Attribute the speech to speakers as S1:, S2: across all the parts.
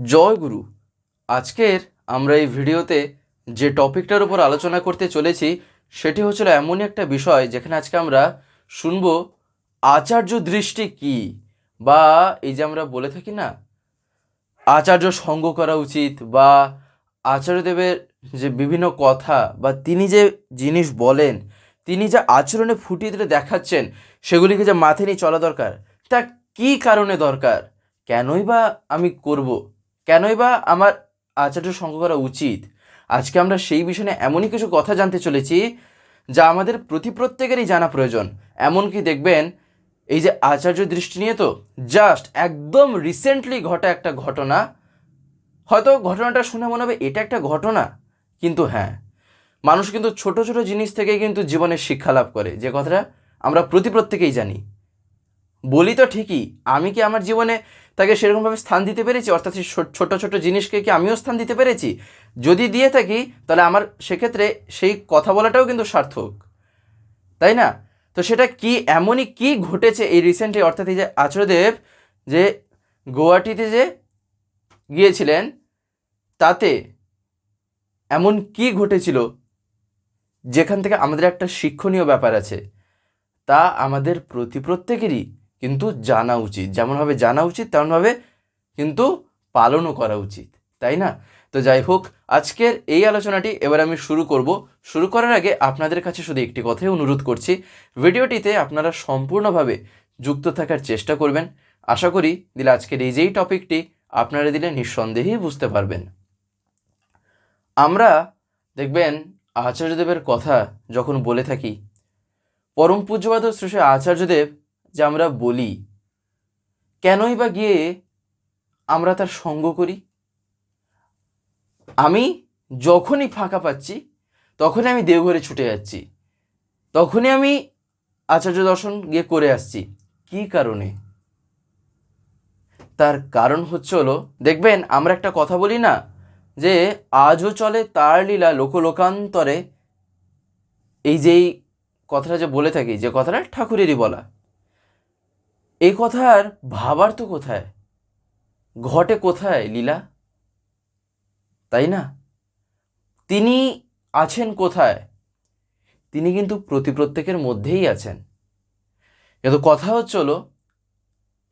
S1: জয় গুরু। আজকের আমরা এই ভিডিওতে যে টপিকটার উপর আলোচনা করতে চলেছি, সেটি হচ্ছিল এমনই একটা বিষয় যেখানে আজকে আমরা শুনব, আচার্য দৃষ্টি কি? বা এই যে আমরা বলে থাকি না, আচার্য সঙ্গ করা উচিত বা আচার্যদেবের যে বিভিন্ন কথা বা তিনি যে জিনিস বলেন, তিনি যে আচরণে ফুটিয়ে দিলে দেখাচ্ছেন, সেগুলিকে যে মাথায় নিয়ে চলা দরকার, তা কী কারণে দরকার? কেনই বা আমি করব? কেনই বা আমার আচার্য সঙ্গ করা উচিত? আজকে আমরা সেই বিষয়ে এমনই কিছু কথা জানতে চলেছি, যা আমাদের প্রতি প্রত্যেকেরই জানা প্রয়োজন। এমনকি দেখবেন, এই যে আচার্য দৃষ্টি নিয়ে তো জাস্ট একদম রিসেন্টলি ঘটা একটা ঘটনা, হয়তো ঘটনাটা শুনে মনে হবে এটা একটা ঘটনা, কিন্তু হ্যাঁ মানুষ কিন্তু ছোট ছোট জিনিস থেকে কিন্তু জীবনে শিক্ষা লাভ করে। যে কথাটা আমরা প্রতি প্রত্যেকেই জানি। বলি তো ঠিকই, আমি কি আমার জীবনে তাকে সেরকমভাবে স্থান দিতে পেরেছি, অর্থাৎ সেই ছোটো, ছোট জিনিসকে কি আমিও স্থান দিতে পেরেছি? যদি দিয়ে থাকি, তাহলে আমার সেক্ষেত্রে সেই কথা বলাটাও কিন্তু সার্থক। তাই না? তো সেটা কি, এমনই কি ঘটেছে এই রিসেন্টলি অর্থাৎ এই যে আচার্যদেব যে গোয়াটিতে যে গিয়েছিলেন, তাতে এমন কি ঘটেছিল, যেখান থেকে আমাদের একটা শিক্ষণীয় ব্যাপার আছে, তা আমাদের প্রতি প্রত্যেকেরই কিন্তু জানা উচিত। যেমনভাবে জানা উচিত, তেমনভাবে কিন্তু পালনও করা উচিত। তাই না? তো যাই হোক, আজকের এই আলোচনাটি এবার আমি শুরু করব। শুরু করার আগে আপনাদের কাছে শুধু একটি কথাই অনুরোধ করছি, ভিডিওটিতে আপনারা সম্পূর্ণভাবে যুক্ত থাকার চেষ্টা করবেন। আশা করি দিলে আজকের এই যেই টপিকটি আপনারা দিলে নিঃসন্দেহেই বুঝতে পারবেন। আমরা দেখবেন আচার্যদেবের কথা যখন বলে থাকি, পরম পূজ্যবাদ শ্রী আচার্যদেব যে আমরা বলি, কেনই বা গিয়ে আমরা তার সঙ্গ করি? আমি যখনই ফাঁকা পাচ্ছি, তখনই আমি দেওঘরে ছুটে যাচ্ছি, তখনই আমি আচার্য দর্শন গিয়ে করে আসছি। কী কারণে? তার কারণ হচ্ছে হলো, দেখবেন আমরা একটা কথা বলি না, যে আজও চলে তার লীলা লোকলোকান্তরে। এই যেই কথাটা যে বলে থাকি, যে কথাটা ঠাকুরেরই বলা। এই কথার ভাবার তো কোথায়? ঘটে কোথায় লীলা? তাই না? তিনি আছেন কোথায়? তিনি কিন্তু প্রতি প্রত্যেকের মধ্যেই আছেন। কিন্তু কথা হচ্ছে হলো,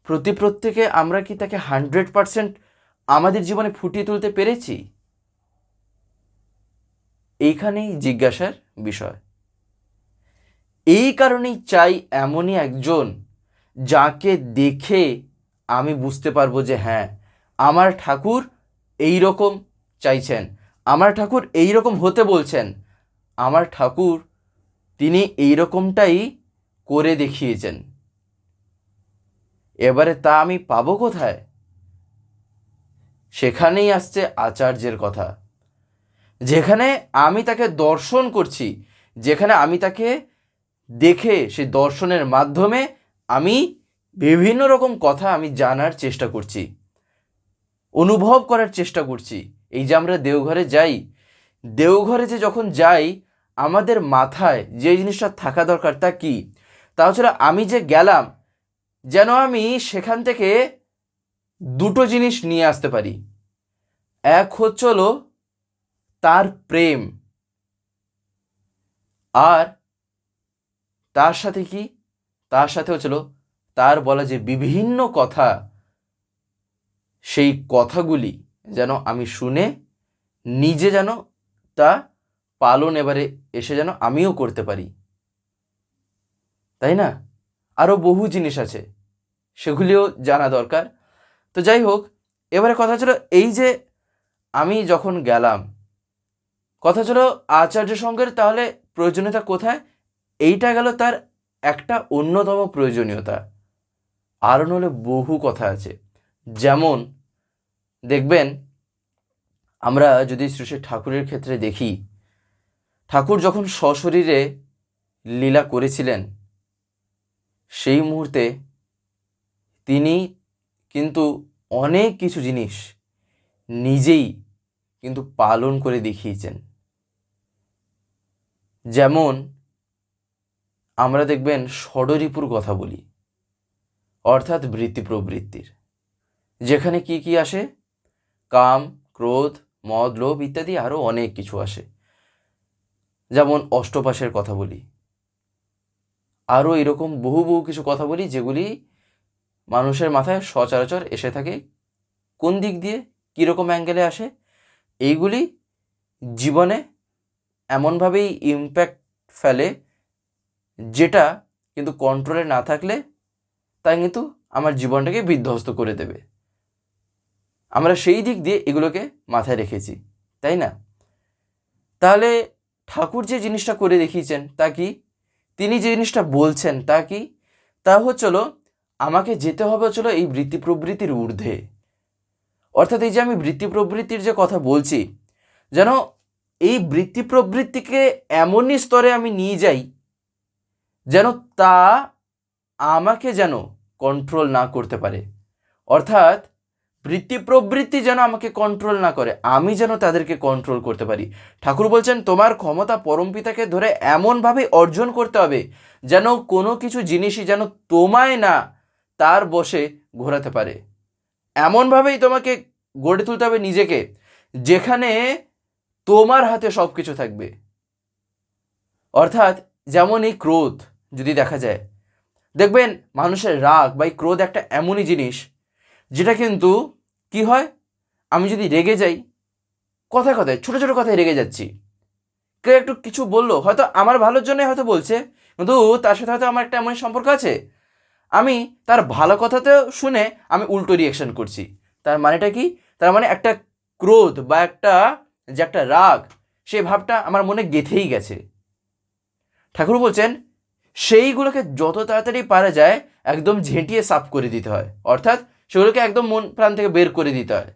S1: প্রতি প্রত্যেকে আমরা কি তাকে হান্ড্রেড পারসেন্ট আমাদের জীবনে ফুটিয়ে তুলতে পেরেছি? এইখানেই জিজ্ঞাসার বিষয়। এই কারণেই চাই এমনই একজন যাকে দেখে আমি বুঝতে পারব যে হ্যাঁ আমার ঠাকুর এই রকম চাইছেন, আমার ঠাকুর এই রকম হতে বলছেন, আমার ঠাকুর তিনি এই রকমটাই করে দেখিয়েছেন। এবারে তা আমি পাবো কোথায়? সেখানেই আসছে আচার্যের কথা। যেখানে আমি তাকে দর্শন করছি, যেখানে আমি তাকে দেখে সেই দর্শনের মাধ্যমে আমি বিভিন্ন রকম কথা আমি জানার চেষ্টা করছি, অনুভব করার চেষ্টা করছি। এই যে আমরা দেওঘরে যাই, দেওঘরে যে যখন যাই, আমাদের মাথায় যে জিনিসটা থাকা দরকার তা কি? তা হচ্ছে আমি যে গেলাম, যেন আমি সেখান থেকে দুটো জিনিস নিয়ে আসতে পারি। এক হচ্ছে হলো তার প্রেম, আর তার সাথে কি? তার সাথে হচ্ছিল, তার বলা যে বিভিন্ন কথা, সেই কথাগুলি যেন আমি শুনে নিজে যেন তা পালন এবারে এসে যেন আমিও করতে পারি। তাই না? আরও বহু জিনিস আছে, সেগুলিও জানা দরকার। তো যাই হোক, এবারে কথা ছিল এই যে আমি যখন গেলাম, কথা ছিল আচার্য সঙ্গের তাহলে প্রয়োজনীয়তা কোথায়? এইটা গেল তার একটা অন্যতম প্রয়োজনীয়তা। আরও নলে বহু কথা আছে। যেমন, দেখবেন, আমরা যদি শ্রী শ্রী ঠাকুরের ক্ষেত্রে দেখি, ঠাকুর যখন সশরীরে লীলা করেছিলেন, সেই মুহূর্তে তিনি কিন্তু অনেক কিছু জিনিস নিজেই কিন্তু পালন করে দেখিয়েছেন। যেমন আমরা দেখবেন ষড়রিপুর কথা বলি, অর্থাৎ বৃত্তি প্রবৃত্তির। যেখানে কি কি আসে? কাম, ক্রোধ, মদ, লোভ ইত্যাদি আরও অনেক কিছু আসে। যেমন অষ্টপাশের কথা বলি। আরও এরকম বহু বহু কিছু কথা বলি যেগুলি মানুষের মাথায় সচরাচর এসে থাকে। কোন দিক দিয়ে? কীরকম অ্যাঙ্গেলে আসে? এইগুলি জীবনে এমনভাবেই ইমপ্যাক্ট ফেলে যেটা কিন্তু কন্ট্রোলে না থাকলে তা কিন্তু আমার জীবনটাকে বিধ্বস্ত করে দেবে। আমরা সেই দিক দিয়ে এগুলোকে মাথায় রেখেছি, তাই না? তাহলে ঠাকুর যে জিনিসটা করে দেখিয়েছেন তা কি? তিনি যে জিনিসটা বলছেন তা কি? তা হচ্ছিল আমাকে যেতে হবে হচ্ছিল এই বৃত্তি প্রবৃত্তির ঊর্ধ্বে। অর্থাৎ এই যে আমি বৃত্তি প্রবৃত্তির যে কথা বলছি, যেন এই বৃত্তি প্রবৃত্তিকে এমনই স্তরে আমি নিয়ে যাই যেন তা আমাকে যেন কন্ট্রোল না করতে পারে। অর্থাৎ বৃত্তি প্রবৃত্তি যেন আমাকে কন্ট্রোল না করে, আমি যেন তাদেরকে কন্ট্রোল করতে পারি। ঠাকুর বলছেন, তোমার ক্ষমতা পরমপিতাকে ধরে এমনভাবে অর্জন করতে হবে যেন কোনো কিছু জিনিসই যেন তোমায় না তার বসে ঘোরাতে পারে। এমনভাবেই তোমাকে গড়ে তুলতে হবে নিজেকে, যেখানে তোমার হাতে সব কিছু থাকবে। অর্থাৎ যেমন এই ক্রোধ যদি দেখা যায়। দেখবেন মানুষের রাগ বা ক্রোধ একটা এমনই জিনিস, যেটা কিন্তু কি হয়? আমি যদি রেগে যাই, কথায় কথায়, ছোটো ছোটো কথায় রেগে যাচ্ছি। কেউ একটু কিছু বলল, হয়তো আমার ভালোর জন্যই হয়তো বলছে, কিন্তু তার সাথে হয়তো আমার একটা এমন সম্পর্ক আছে। আমি তার ভালো কথাতেও শুনে আমি উল্টো রিয়াকশন করছি। তার মানেটা কি? তার মানে একটা ক্রোধ বা একটা, যে একটা রাগ, সেই ভাবটা আমার মনে গেঁথেই গেছে। ঠাকুর বলছেন সেইগুলোকে যত তাড়াতাড়ি পারা যায়, একদম ঝেঁটিয়ে সাফ করে দিতে হয়। অর্থাৎ সেগুলোকে একদম মন প্রাণ থেকে বের করে দিতে হয়।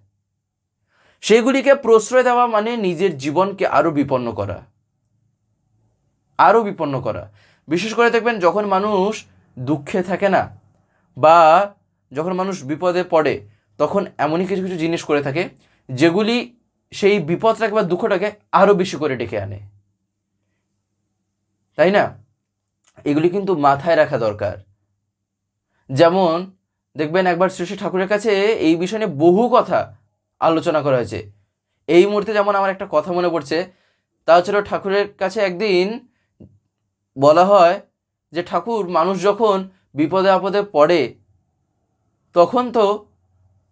S1: সেগুলিকে প্রশ্রয় দেওয়া মানে নিজের জীবনকে আরও বিপন্ন করা। আরও বিপন্ন করা। বিশেষ করে দেখবেন যখন মানুষ দুঃখে থাকে না বা যখন মানুষ বিপদে পড়ে, তখন এমনই কিছু কিছু জিনিস করে থাকে, যেগুলি সেই বিপদটাকে বা দুঃখটাকে আরও বেশি করে ডেকে আনে। তাই না? এগুলি কিন্তু মাথায় রাখা দরকার। যেমন, দেখবেন একবার শ্রী শ্রী ঠাকুরের কাছে এই বিষয় বহু কথা আলোচনা করা হয়েছে। এই মুহূর্তে যেমন আমার একটা কথা মনে পড়ছে, তা হচ্ছিল ঠাকুরের কাছে একদিন বলা হয় যে, ঠাকুর, মানুষ যখন বিপদে আপদে পড়ে, তখন তো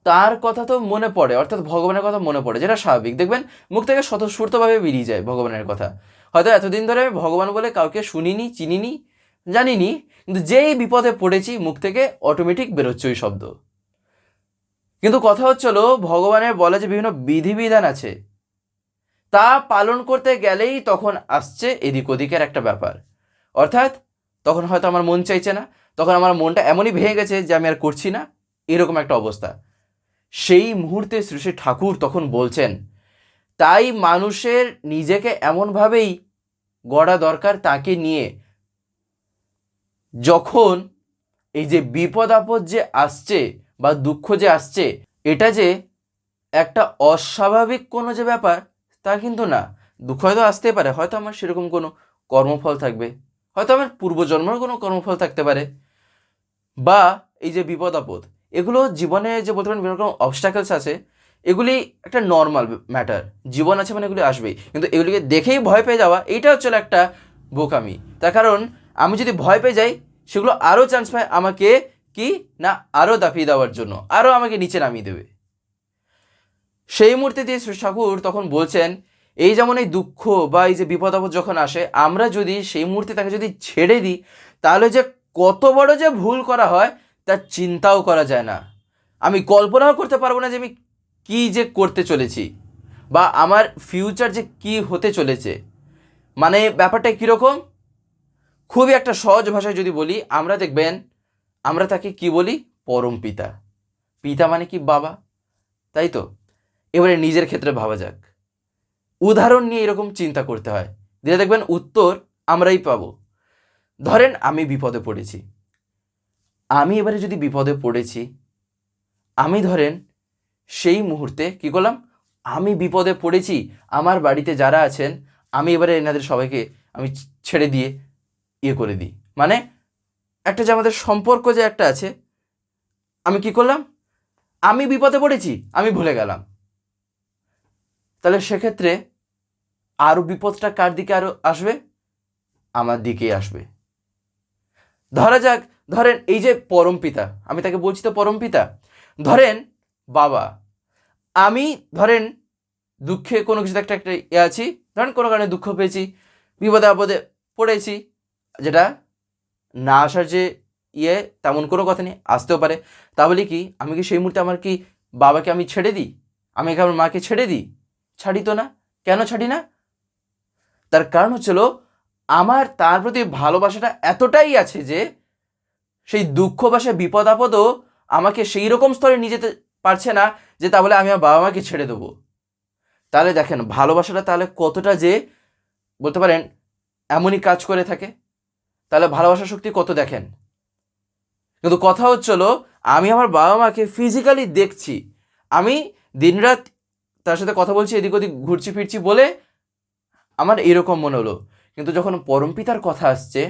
S1: তার কথা তো মনে পড়ে, অর্থাৎ ভগবানের কথা মনে পড়ে, যেটা স্বাভাবিক। দেখবেন মুখ থেকে স্বতঃস্ফূর্তভাবে বেরিয়ে যায় ভগবানের কথা। হয়তো এতদিন ধরে ভগবান বলে কাউকে শুনিনি, চিনিনি জানিনি, কিন্তু যেই বিপদে পড়েছি, মুখ থেকে অটোমেটিক বেরোচ্ছে ওই শব্দ। কিন্তু কথা হচ্ছিল ভগবানের বলা যে বিভিন্ন বিধিবিধান আছে, তা পালন করতে গেলেই তখন আসছে এদিক ওদিকের একটা ব্যাপার। অর্থাৎ, তখন হয়তো আমার মন চাইছে না, তখন আমার মনটা এমনই ভেঙে গেছে যে আমি আর করছি না, এরকম একটা অবস্থা। সেই মুহূর্তে শ্রী শ্রী ঠাকুর তখন বলছেন, তাই মানুষের নিজেকে এমনভাবেই গড়া দরকার তাকে নিয়ে যখন এই যে বিপদ আপদ যে আসছে বা দুঃখ যে আসছে, এটা যে একটা অস্বাভাবিক কোনো যে ব্যাপার, তা কিন্তু না। দুঃখ হয়তো আসতেই পারে, হয়তো আমার সেরকম কোনো কর্মফল থাকবে, হয়তো আমার পূর্বজন্মের কোনো কর্মফল থাকতে পারে, বা এই যে বিপদ আপদ, এগুলো জীবনে যে বলতে পারেন বিভিন্ন রকম অবস্টাকেলস আছে, এগুলি একটা নর্মাল ম্যাটার জীবন আছে মানে এগুলি আসবেই, কিন্তু এগুলিকে দেখেই ভয় পেয়ে যাওয়া, এইটা হচ্ছে একটা বোকামি। তার কারণ আমি যদি ভয় পেয়ে যাই, সেগুলো আরও চান্স পায় আমাকে কি? না, আরও দাপিয়ে দেওয়ার জন্য। আরও আমাকে নিচে নামিয়ে দেবে। সেই মুহূর্তে দিয়ে শ্রী ঠাকুর তখন বলছেন, এই যেমন এই দুঃখ বা এই যে বিপদ আপদ যখন আসে, আমরা যদি সেই মুহূর্তে তাকে যদি ছেড়ে দিই, তাহলে যে কত বড় যে ভুল করা হয়, তার চিন্তাও করা যায় না। আমি কল্পনাও করতে পারব না যে আমি কী যে করতে চলেছি বা আমার ফিউচার যে কি হতে চলেছে। মানে ব্যাপারটা কীরকম? খুবই একটা সহজ ভাষায় যদি বলি, আমরা দেখবেন, আমরা তাকে কি বলি? পরম পিতা। পিতা মানে কি? বাবা। তাই তো? এবারে নিজের ক্ষেত্রে ভাবা যাক। উদাহরণ নিয়ে এরকম চিন্তা করতে হয়। দিলে দেখবেন, উত্তর আমরাই পাবো। ধরেন, আমি বিপদে পড়েছি। আমি এবারে যদি বিপদে পড়েছি, আমি ধরেন, সেই মুহূর্তে কি করলাম? আমি বিপদে পড়েছি। আমার বাড়িতে যারা আছেন, আমি এবারে এনাদের সবাইকে আমি ছেড়ে দিয়ে ইয়ে করে দিই। মানে একটা যে আমাদের সম্পর্ক যে একটা আছে, আমি কি করলাম? আমি বিপদে পড়েছি, আমি ভুলে গেলাম। তাহলে সেক্ষেত্রে আরও বিপদটা কার দিকে আরও আসবে? আমার দিকেই আসবে। ধরা যাক, ধরেন এই যে পরম পিতা, আমি তাকে বলছি তো পরম পিতা, ধরেন বাবা, আমি ধরেন দুঃখে কোনো কিছুতে একটা একটা ইয়ে আছি, ধরেন কোনো কারণে দুঃখ পেয়েছি, বিপদে আপদে পড়েছি যেটা না আসার যে ইয়ে তেমন কোনো কথা নেই, আসতেও পারে। তাহলে কি, আমি কি সেই মুহূর্তে আমার কি বাবাকে আমি ছেড়ে দিই? আমি কি আমার মাকে ছেড়ে দিই? ছাড়ি তো না। কেন ছাড়ি না? তার কারণ হচ্ছিল আমার তার প্রতি ভালোবাসাটা এতটাই আছে যে, সেই দুঃখ বাসা বিপদ আপদও আমাকে সেই রকম স্তরে নিয়ে যেতে পারছে না যে তাহলে আমি আমার বাবা মাকে ছেড়ে দেবো। তাহলে দেখেন, ভালোবাসাটা তাহলে কতটা যে, বলতে পারেন, এমনই কাজ করে থাকে। তাহলে ভালোবাসার শক্তি কত দেখেন? কিন্তু কথা হচ্ছিল আমি আমার বাবা মাকে ফিজিক্যালি দেখছি। আমি দিনরাত তার সাথে কথা বলছি, এদিক ওদিক ঘুরছি, ফিরছি বলে আমার এরকম মনে হলো। কিন্তু যখন পরমপিতার কথা আসছে,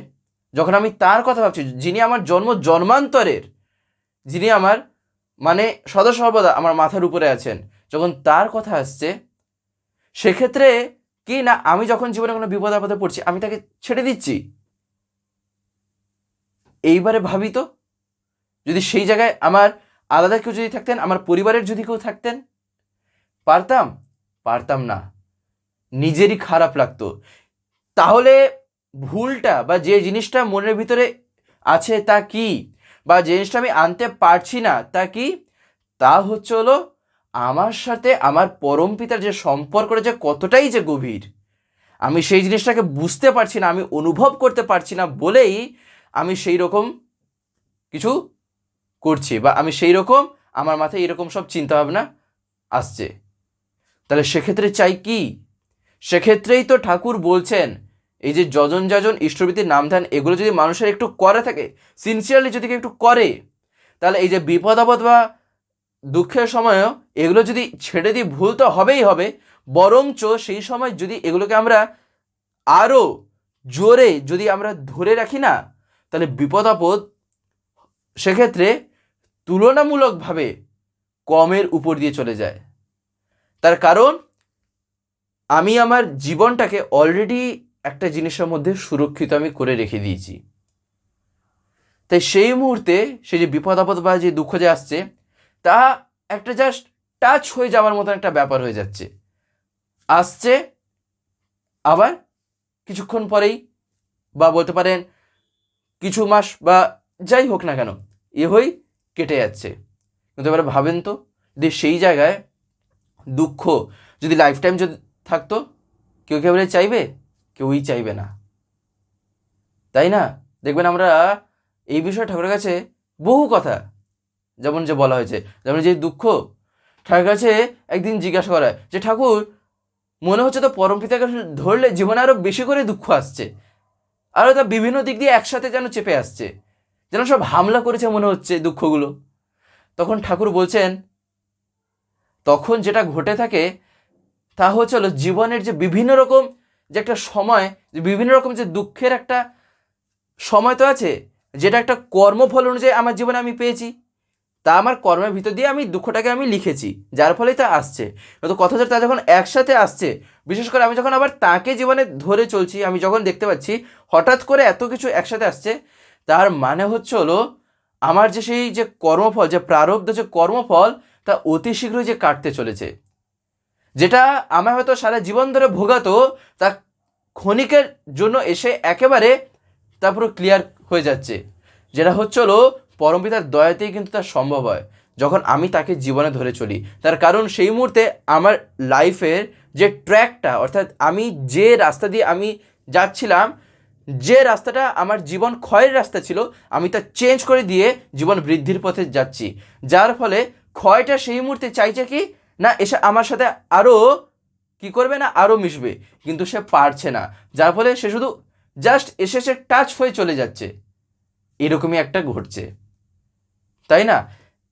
S1: যখন আমি তার কথা ভাবছি, যিনি আমার জন্ম জন্মান্তরের, যিনি আমার মানে সদা সর্বদা আমার মাথার উপরে আছেন, যখন তার কথা আসছে, সেক্ষেত্রে কি না আমি যখন জীবনে কোনো বিপদ আপদে পড়ছি, আমি তাকে ছেড়ে দিচ্ছি? এইবারে ভাবি তো, যদি সেই জায়গায় আমার আলাদা কেউ যদি থাকতেন, আমার পরিবারের যদি কেউ থাকতেন, পারতাম? পারতাম না। নিজেরই খারাপ লাগতো। তাহলে ভুলটা বা যে জিনিসটা মনের ভিতরে আছে তা কি? বা যে জিনিসটা আমি আনতে পারছি না, তা কি? তা হচ্ছে হলো আমার সাথে আমার পরম পিতার যে সম্পর্কটা যে কতটাই যে গভীর। আমি সেই জিনিসটাকে বুঝতে পারছি না, আমি অনুভব করতে পারছি না বলেই আমি সেই রকম কিছু করছি বা আমি সেই রকম, আমার মাথায় এরকম সব চিন্তাভাবনা আসছে। তাহলে সেক্ষেত্রে চাই কি? সেক্ষেত্রেই তো ঠাকুর বলছেন, এই যে যজন যাজন, ইষ্টবৃত্তির নাম ধ্যান এগুলো যদি মানুষের একটু করে থাকে সিনসিয়ারলি যদি একটু করে, তাহলে এই যে বিপদ, আপদ বা দুঃখের সময়ও এগুলো যদি ছেড়ে দিই, ভুল তো হবেই হবে, বরঞ্চ সেই সময় যদি এগুলোকে আমরা আরও জোরে যদি আমরা ধরে রাখি না তাহলে বিপদ আপদ সেক্ষেত্রে তুলনামূলকভাবে কমের উপর দিয়ে চলে যায়। তার কারণ, আমি আমার জীবনটাকে অলরেডি একটা জিনিসের মধ্যে সুরক্ষিত আমি করে রেখে দিয়েছি। তাই সেই মুহূর্তে সে যে বিপদ আপদ বা যে দুঃখ যে আসছে, তা একটা জাস্ট টাচ হয়ে যাওয়ার মতন একটা ব্যাপার হয়ে যাচ্ছে। আসছে, আবার কিছুক্ষণ পরেই বা বলতে পারেন কিছু মাস বা যাই হোক না কেন এ হয়েই কেটে যাচ্ছে। কিন্তু এবারে ভাবেন তো, যদি সেই জায়গায় দুঃখ যদি লাইফ টাইম যদি থাকতো, কেউ কেবলে চাইবে? কেউই চাইবে না। তাই না? দেখবেন আমরা এই বিষয়ে ঠাকুরের কাছে বহু কথা, যেমন যে বলা হয়েছে, যেমন যে দুঃখ, ঠাকুরের কাছে একদিন জিজ্ঞাসা করা যে, ঠাকুর, মনে হচ্ছে তো পরম পিতাকে ধরলে জীবনে আরও বেশি করে দুঃখ আসছে। আরও তা বিভিন্ন দিক দিয়ে একসাথে যেন চেপে আসছে। যেন সব হামলা করেছে মনে হচ্ছে দুঃখগুলো। তখন ঠাকুর বলছেন, তখন যেটা ঘটে থাকে, তা হচ্ছে হলো জীবনের যে বিভিন্ন রকম যে একটা সময়, যে বিভিন্ন রকম যে দুঃখের একটা সময় তো আছে, যেটা একটা কর্মফল অনুযায়ী আমার জীবনে আমি পেয়েছি। তা আমার কর্মের ভিতর দিয়ে আমি দুঃখটাকে আমি লিখেছি, যার ফলেই তা আসছে। তো কথা হচ্ছে তা যখন একসাথে আসছে, বিশেষ করে আমি যখন আবার তাকে জীবনে ধরে চলছি, আমি যখন দেখতে পাচ্ছি, হঠাৎ করে এত কিছু একসাথে আসছে, তার মানে হচ্ছে হলো, আমার যে সেই যে কর্মফল, যে প্রারব্ধ যে কর্মফল, তা অতি শীঘ্রই যে কাটতে চলেছে। যেটা আমার হয়তো সারা জীবন ধরে ভোগাতো, তা ক্ষণিকের জন্য এসে একেবারে তা পুরো ক্লিয়ার হয়ে যাচ্ছে। যেটা হচ্ছে হলো পরমপিতার দয়াতেই কিন্তু তা সম্ভব হয়। যখন আমি তাকে জীবনে ধরে চলি, তার কারণ সেই মুহূর্তে আমার লাইফের যে ট্র্যাকটা, অর্থাৎ আমি যে রাস্তা দিয়ে আমি যাচ্ছিলাম, যে রাস্তাটা আমার জীবন ক্ষয়ের রাস্তা ছিল, আমি তা চেঞ্জ করে দিয়ে জীবন বৃদ্ধির পথে যাচ্ছি। যার ফলে ক্ষয়টা সেই মুহূর্তে চাইছে কি, না, এসে আমার সাথে আরও কি করবে না আরও মিশবে। কিন্তু সে পারছে না। যার ফলে সে শুধু জাস্ট এসে সে টাচ হয়ে চলে যাচ্ছে। এরকমই একটা ঘটছে। তাই না?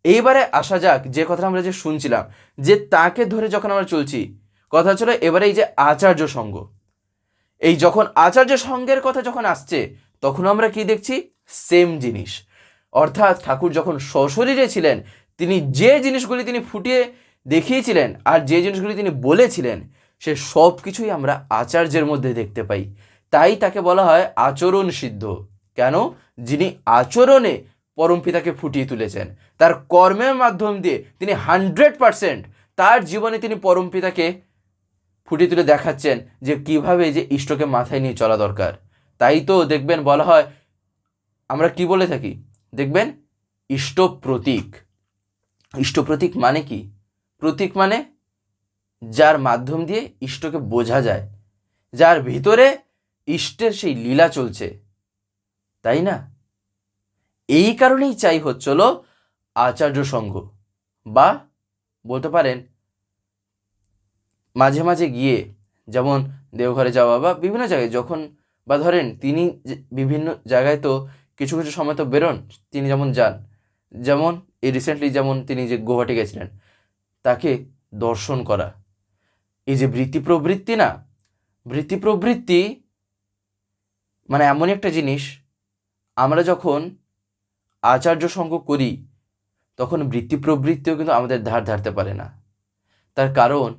S1: এইবারে আসা যাক, যে কথা আমরা যে শুনছিলাম, যে তাকে ধরে যখন আমরা চলছি, কথা ছিল এবারে এই যে আচার্য সঙ্গ। এই যখন আচার্য সঙ্গের কথা যখন আসছে, তখন আমরা কি দেখছি? সেম জিনিস। অর্থাৎ ঠাকুর যখন সশরীরে ছিলেন, তিনি যে জিনিসগুলি তিনি ফুটিয়ে দেখিয়েছিলেন আর যে জিনিসগুলি তিনি বলেছিলেন, সে সব কিছুই আমরা আচার্যের মধ্যে দেখতে পাই। তাই তাকে বলা হয় আচরণ সিদ্ধ। কেন? যিনি আচরণে পরম পিতাকে ফুটিয়ে তুলেছেন। তার কর্মের মাধ্যম দিয়ে তিনি হান্ড্রেড পারসেন্ট তার জীবনে তিনি পরম পিতাকে ফুটিয়ে তুলে দেখাচ্ছেন যে কীভাবে যে ইষ্টকে মাথায় নিয়ে চলা দরকার। তাই তো দেখবেন বলা হয়, আমরা কি বলে থাকি? দেখবেন ইষ্ট প্রতীক ইষ্ট প্রতীক মানে কি? প্রতীক মানে যার মাধ্যম দিয়ে ইষ্টকে বোঝা যায়। যার ভিতরে ইষ্টের সেই লীলা চলছে। তাই না? এই কারণেই চাই হচ্ছিল আচার্য সংঘ বা বলতে পারেন মাঝে মাঝে গিয়ে যেমন দেওঘরে যাওয়া বা বিভিন্ন জায়গায় যখন বা ধরেন তিনি বিভিন্ন জায়গায় তো কিছু কিছু সময় তো বেরোন, তিনি যেমন যান, যেমন এই রিসেন্টলি যেমন তিনি যে গুয়াহাটি গেছিলেন, তাকে দর্শন করা। এই যে বৃত্তি প্রবৃত্তি না বৃত্তি প্রবৃত্তি মানে এমনই একটা জিনিস, আমরা যখন আচার্য সঙ্গ করি, তখন বৃত্তি প্রবৃত্তিও কিন্তু আমাদের ধার ধারতে পারে না। তার কারণ,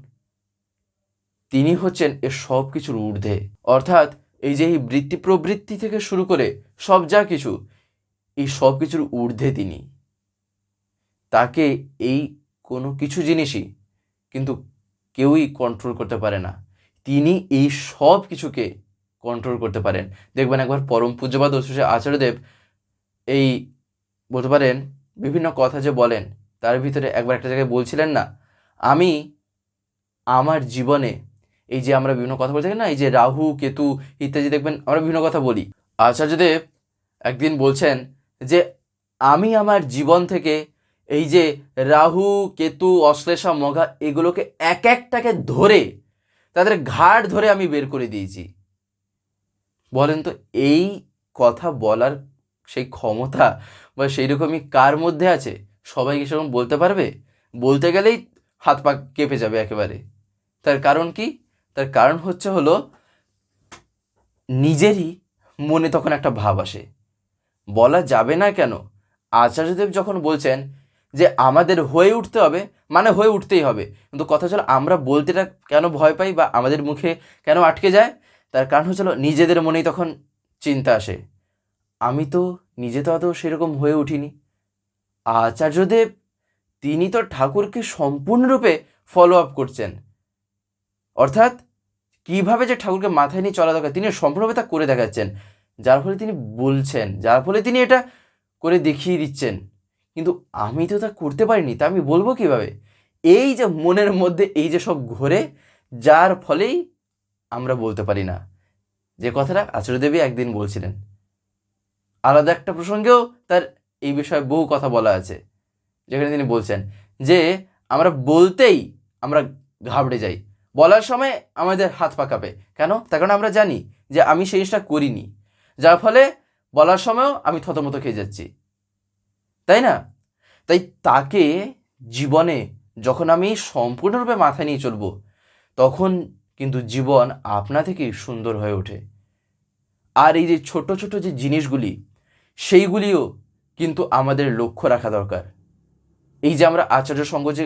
S1: তিনি হচ্ছেন এ সব কিছুর ঊর্ধ্বে। অর্থাৎ, এই যে এই বৃত্তি প্রবৃত্তি থেকে শুরু করে সব যা কিছু, এই সব কিছুর ঊর্ধ্বে তিনি। তাকে এই কোনো কিছু জিনিসই কিন্তু কেউই কন্ট্রোল করতে পারে না। তিনি এই সব কিছুকে কন্ট্রোল করতে পারেন। দেখবেন একবার পরম পূজ্যবাদ আচার্যদেব এই বলতে পারেন, বিভিন্ন কথা যে বলেন, তার ভিতরে একবার একটা জায়গায় বলছিলেন না, আমি আমার জীবনে এই যে আমরা বিভিন্ন কথা বলতে থাকি না, এই যে রাহু, কেতু ইত্যাদি দেখবেন আমরা বিভিন্ন কথা বলি। আচার্যদেব একদিন বলছেন যে, আমি আমার জীবন থেকে এই যে রাহু, কেতু, অশ্লেষা, মঘা এগুলোকে এক একটাকে ধরে, তাদের ঘাট ধরে আমি বের করে দিয়েছি। বলেন তো, এই কথা বলার সেই ক্ষমতা বা সেই রকমই কার মধ্যে আছে? সবাই কি সেরকম বলতে পারবে? বলতে গেলেই হাত পা কেঁপে যাবে একেবারে। তার কারণ কি? তার কারণ হচ্ছে হলো, নিজেরই মনে তখন একটা ভাব আসে। বলা যাবে না কেন? আচার্যদেব যখন বলছেন যে আমাদের হয়ে উঠতে হবে মানে হয়ে উঠতেই হবে। কিন্তু কথা হলো, আমরা বলতেটা কেন ভয় পাই বা আমাদের মুখে কেন আটকে যায়? তার কারণ হচ্ছিল নিজেদের মনেই তখন চিন্তা আসে। আমি তো নিজে তো আদৌ সেরকম হয়ে উঠিনি। আচার্যদেব, তিনি তো ঠাকুরকে সম্পূর্ণরূপে ফলো আপ করছেন। অর্থাৎ, কীভাবে যে ঠাকুরকে মাথায় নিয়ে চলা দরকার, তিনি সম্পূর্ণভাবে তা করে দেখাচ্ছেন। যার ফলে তিনি বলছেন, যার ফলে তিনি এটা করে দেখিয়ে দিচ্ছেন। কিন্তু আমি তো তা করতে পারিনি, তা আমি বলব কীভাবে? এই যে মনের মধ্যে এই যে সব ঘোরে, যার ফলেই আমরা বলতে পারি না। যে কথাটা আচার্যদেবী একদিন বলছিলেন। আলাদা একটা প্রসঙ্গেও তার এই বিষয়ে বহু কথা বলা আছে। যেখানে তিনি বলছেন যে, আমরা বলতেই আমরা ঘাবড়ে যাই। বলার সময় আমাদের হাত পা কাঁপে কেন? তার কারণ আমরা জানি যে আমি সেই জিনিসটা করিনি। যার ফলে বলার সময়ও আমি থতমত খেয়ে যাচ্ছি। তাই না? তাই তাকে জীবনে যখন আমি সম্পূর্ণরূপে মাথায় নিয়ে চলবো, তখন কিন্তু জীবন আপনা থেকেই সুন্দর হয়ে ওঠে। আর এই যে ছোট ছোট যে জিনিসগুলি সেইগুলিও কিন্তু আমাদের লক্ষ্য রাখা দরকার। এই যে আমরা আচার্য সঙ্গ যে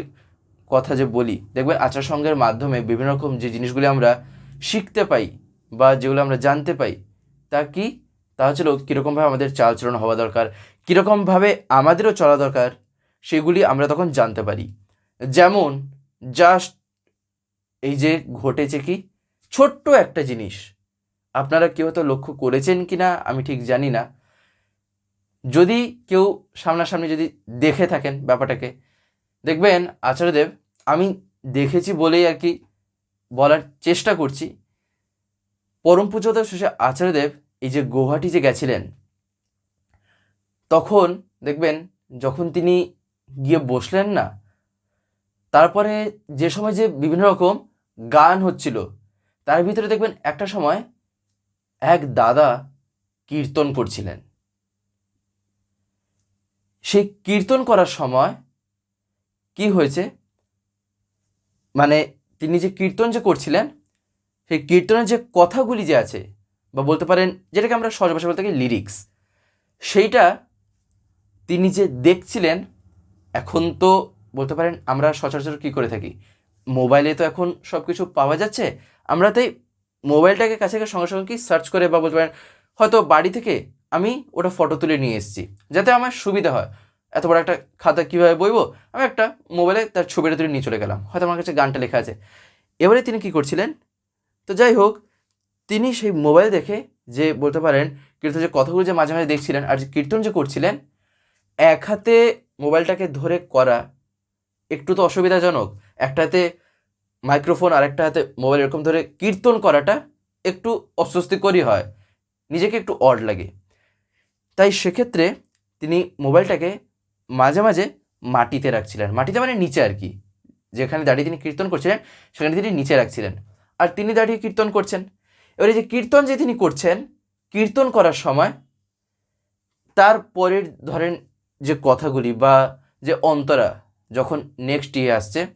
S1: কথা যে বলি, দেখবেন আচার সঙ্গের মাধ্যমে বিভিন্ন রকম যে জিনিসগুলি আমরা শিখতে পাই বা যেগুলো আমরা জানতে পাই, তা কি? তা হচ্ছিল কীরকমভাবে আমাদের চালচলন হওয়া দরকার, কীরকমভাবে আমাদেরও চলা দরকার, সেগুলি আমরা তখন জানতে পারি। যেমন জাস্ট এই যে ঘটেছে কি? ছোট্ট একটা জিনিস। আপনারা কেউ তো লক্ষ্য করেছেন কি না আমি ঠিক জানি না। যদি কেউ সামনাসামনি যদি দেখে থাকেন ব্যাপারটাকে, দেখবেন আচার্যদেব, আমি দেখেছি বলেই আর কি বলার চেষ্টা করছি। পরম পূজ্যদেব শেষে আচার্যদেব এই যে গৌহাটি যে গেছিলেন, তখন দেখবেন যখন তিনি গিয়ে বসলেন না, তারপরে যে সময় যে বিভিন্ন রকম গান হচ্ছিল, তার ভিতরে দেখবেন একটা সময় এক দাদা কীর্তন করছিলেন। সেই কীর্তন করার সময় কি হয়েছে? মানে তিনি যে কীর্তন যে করছিলেন, সেই কীর্তনের যে কথাগুলি যে আছে, বা বলতে পারেন যেটাকে আমরা সহজ ভাষা বলতে পারি লিরিক্স সেইটা তিনি যে দেখছিলেন, এখন তো বলতে পারেন আমরা সচরাচর কী করে থাকি? মোবাইলে তো এখন সব কিছু পাওয়া যাচ্ছে, আমরা তাই মোবাইলটাকে কাছে সঙ্গে সঙ্গে কি সার্চ করে বা বলতে পারেন হয়তো বাড়ি থেকে আমি ওটা ফটো তুলে নিয়ে এসেছি, যাতে আমার সুবিধা হয়। এত বড় একটা খাতা কীভাবে বইবো? আমি একটা মোবাইলে তার ছবিটা তুলে নিয়ে চলে গেলাম। হয়তো আমার কাছে গানটা লেখা আছে। এবারে তিনি কি করছিলেন? তো যাই হোক, তিনি সেই মোবাইল দেখে যে বলতে পারেন, কীর্তন যে কথাগুলো যে মাঝে মাঝে দেখছিলেন আর যে কীর্তন যে করছিলেন, এক হাতে মোবাইলটাকে ধরে করা একটু তো অসুবিধাজনক। একটা হাতে মাইক্রোফোন আর একটা হাতে মোবাইল এরকম ধরে কীর্তন করাটা একটু অস্বস্তিকরই হয়। নিজেকে একটু অড লাগে। তাই সেক্ষেত্রে তিনি মোবাইলটাকে মাঝে মাঝে মাটিতে রাখছিলেন। মাটিতে মানে নিচে আর কি। যেখানে দাঁড়িয়ে তিনি কীর্তন করছিলেন, সেখানে তিনি নিচে রাখছিলেন। আর তিনি দাঁড়িয়ে কীর্তন করছেন। এবারে যে কীর্তন যে তিনি করছেন, কীর্তন করার সময় তারপরের ধরেন যে কথাগুলি বা যে অন্তরা যখন নেক্সট ইয়ে আসছে,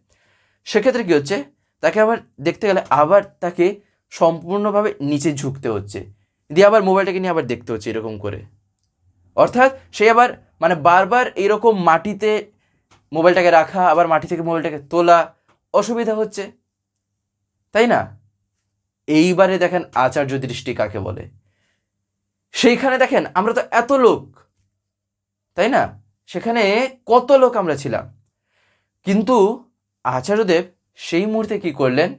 S1: সেক্ষেত্রে কী হচ্ছে? তাকে আবার দেখতে গেলে আবার তাকে সম্পূর্ণভাবে নিচে ঝুঁকতে হচ্ছে। দিয়ে আবার মোবাইলটাকে নিয়ে আবার দেখতে হচ্ছে এরকম করে। অর্থাৎ সে আবার মানে বারবার এরকম মাটিতে মোবাইলটাকে রাখা, আবার মাটি থেকে মোবাইলটাকে তোলা অসুবিধা হচ্ছে। তাই না? এইবারে দেখেন আচার্য দৃষ্টি কাকে বলে? সেইখানে দেখেন, আমরা তো এত লোক, তাই না? সেখানে কত লোক আমরা ছিলাম। কিন্তু আচার্যদেব সেই মুহূর্তে কি করলেন?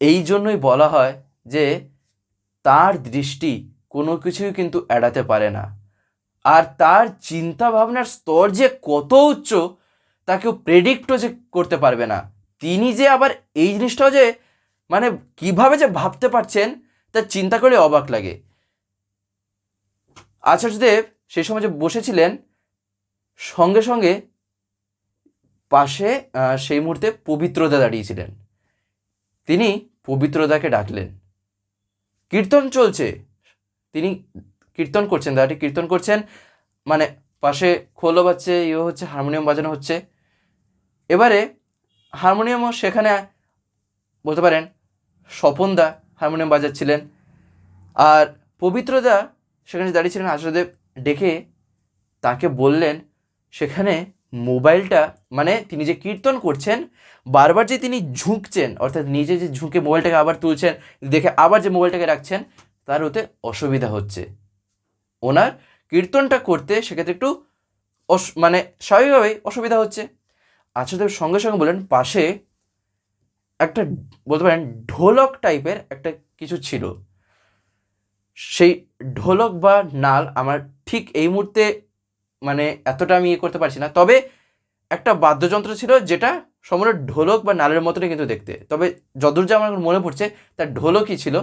S1: এই জন্যই বলা হয় যে তার দৃষ্টি কোনো কিছুই কিন্তু এড়াতে পারে না। আর তার চিন্তা ভাবনার স্তর যে কত উচ্চ, তা কেউ প্রেডিক্টও যে করতে পারবে না। তিনি যে আবার এই জিনিসটাও যে মানে কীভাবে যে ভাবতে পারছেন, তা চিন্তা করলে অবাক লাগে। আচার্যদেব সেই সময় যে বসেছিলেন, সঙ্গে সঙ্গে পাশে সেই মুহূর্তে পবিত্রদা দাঁড়িয়েছিলেন। তিনি পবিত্রদাকে ডাকলেন। কীর্তন চলছে। তিনি কীর্তন করছেন দাদাটি কীর্তন করছেন মানে পাশে খোলো বাজছে ইয়ে হচ্ছে, হারমোনিয়াম বাজানো হচ্ছে। এবারে হারমোনিয়ামও সেখানে, বলতে পারেন স্বপনদা হারমোনিয়াম বাজাচ্ছিলেন। আর পবিত্রদা সেখানে দাঁড়িয়েছিলেন আচার্যদেব ডেকে, তাকে বললেন, সেখানে মোবাইলটা মানে তিনি যে কীর্তন করছেন, বারবার যে তিনি ঝুঁকছেন, অর্থাৎ নিজে যে ঝুঁকে মোবাইলটাকে আবার তুলছেন, দেখে আবার যে মোবাইলটাকে রাখছেন তার ওতে অসুবিধা হচ্ছে। ওনার কীর্তনটা করতে সেক্ষেত্রে একটু মানে স্বাভাবিকভাবেই অসুবিধা হচ্ছে। আচার্যদেব সঙ্গে সঙ্গে বলেন, পাশে একটা বলতে পারেন ঢোলক টাইপের একটা কিছু ছিল। সেই ঢোলক বা নাল আমার ঠিক এই মুহূর্তে মানে এতটা আমি ইয়ে করতে পারছি না। তবে একটা বাদ্যযন্ত্র ছিল যেটা সম্পূর্ণ ঢোলক বা নালের মতনই কিন্তু দেখতে। তবে যদুর যা আমার মনে পড়ছে, তার ঢোলকই ছিল।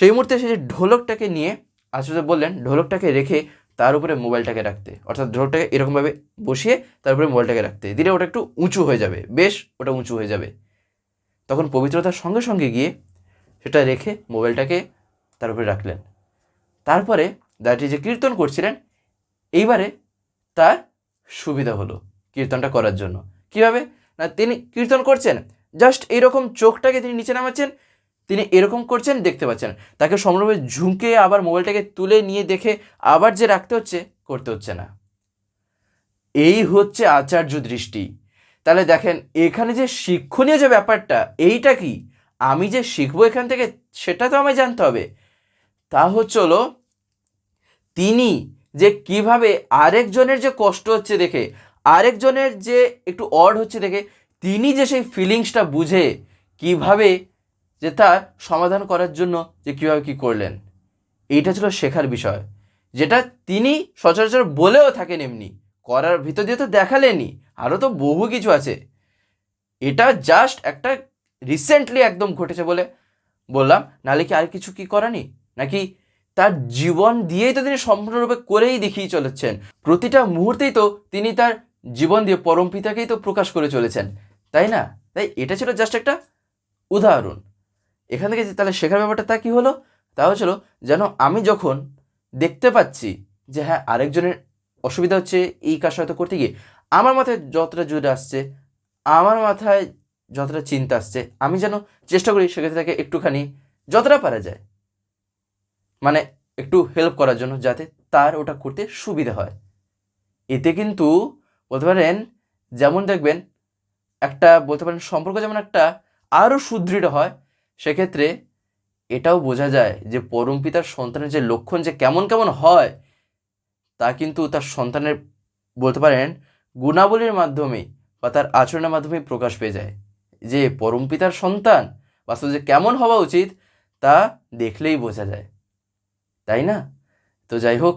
S1: সেই মুহূর্তে সে যে ঢোলকটাকে নিয়ে আচার্য বললেন, ঢোলকটাকে রেখে তার উপরে মোবাইলটাকে রাখতে। অর্থাৎ ঢোলকটাকে এরকমভাবে বসিয়ে তার উপরে মোবাইলটাকে রাখতে। দিলে ওটা একটু উঁচু হয়ে যাবে। বেশ, ওটা উঁচু হয়ে যাবে। তখন পবিত্রতার সঙ্গে সঙ্গে গিয়ে সেটা রেখে মোবাইলটাকে তার উপরে রাখলেন। তারপরে দাঁড়িয়ে যে কীর্তন করছিলেন, এইবারে তার সুবিধা হলো কীর্তনটা করার জন্য। কীভাবে? না, তিনি কীর্তন করছেন। জাস্ট এইরকম চোখটাকে তিনি নিচে নামাচ্ছেন তিনি এরকম করছেন, দেখতে পাচ্ছেন। তাকে সম্পূর্ণভাবে ঝুঁকে আবার মোবাইলটাকে তুলে নিয়ে দেখে আবার যে রাখতে হচ্ছে, করতে হচ্ছে না। এই হচ্ছে আচার্য দৃষ্টি। তাহলে দেখেন, এখানে যে শিক্ষণীয় যে ব্যাপারটা, এইটা কি? আমি যে শিখব এখান থেকে, সেটা তো আমায় জানতে হবে। তা হচ্ছে তিনি যে কীভাবে আরেকজনের যে কষ্ট হচ্ছে দেখে, আরেকজনের যে একটু অড হচ্ছে দেখে, তিনি যে সেই ফিলিংসটা বুঝে, কীভাবে যে তার সমাধান করার জন্য যে কীভাবে কী করলেন। এইটা ছিল শেখার বিষয়। যেটা তিনি সচরাচর বলেও থাকেন এমনি। করার ভিতর দিয়ে তো দেখালেনই। আরও তো বহু কিছু আছে। এটা জাস্ট একটা রিসেন্টলি একদম ঘটেছে বলে বললাম। নাহলে কি আর কিছু কি করানি নাকি তার জীবন দিয়েই তো তিনি সম্পূর্ণরূপে করেই দেখিয়ে চলেছেন। প্রতিটা মুহূর্তেই তো তিনি তার জীবন দিয়ে পরম পিতাকেই তো প্রকাশ করে চলেছেন। তাই না? তাই এটা ছিল জাস্ট একটা উদাহরণ। এখান থেকে যে তাহলে শেখার ব্যাপারটা তা কী হলো? তা হচ্ছিল যেন আমি যখন দেখতে পাচ্ছি যে হ্যাঁ আরেকজনের অসুবিধা হচ্ছে এই কাজ হয়তো করতে গিয়ে, আমার মাথায় যতটা জুড়ে আসছে, আমার মাথায় যতটা চিন্তা আসছে, আমি যেন চেষ্টা করি সেক্ষেত্রে তাকে একটুখানি যতটা পারা যায় মানে একটু হেল্প করার জন্য যাতে তার ওটা করতে সুবিধা হয়। এতে কিন্তু বলতে পারেন, যেমন দেখবেন একটা বলতে পারেন সম্পর্ক যেমন একটা আরও সুদৃঢ় হয় সেক্ষেত্রে এটাও বোঝা যায় যে পরম পিতার সন্তানের যে লক্ষণ যে কেমন কেমন হয়, তা কিন্তু তার সন্তানের বলতে পারেন গুণাবলীর মাধ্যমে বা তার আচরণের মাধ্যমে প্রকাশ পেয়ে যায়। যে পরম পিতার সন্তান বাস্তবে যে কেমন হওয়া উচিত, তা দেখলেই বোঝা যায়। তাই না? তো যাই হোক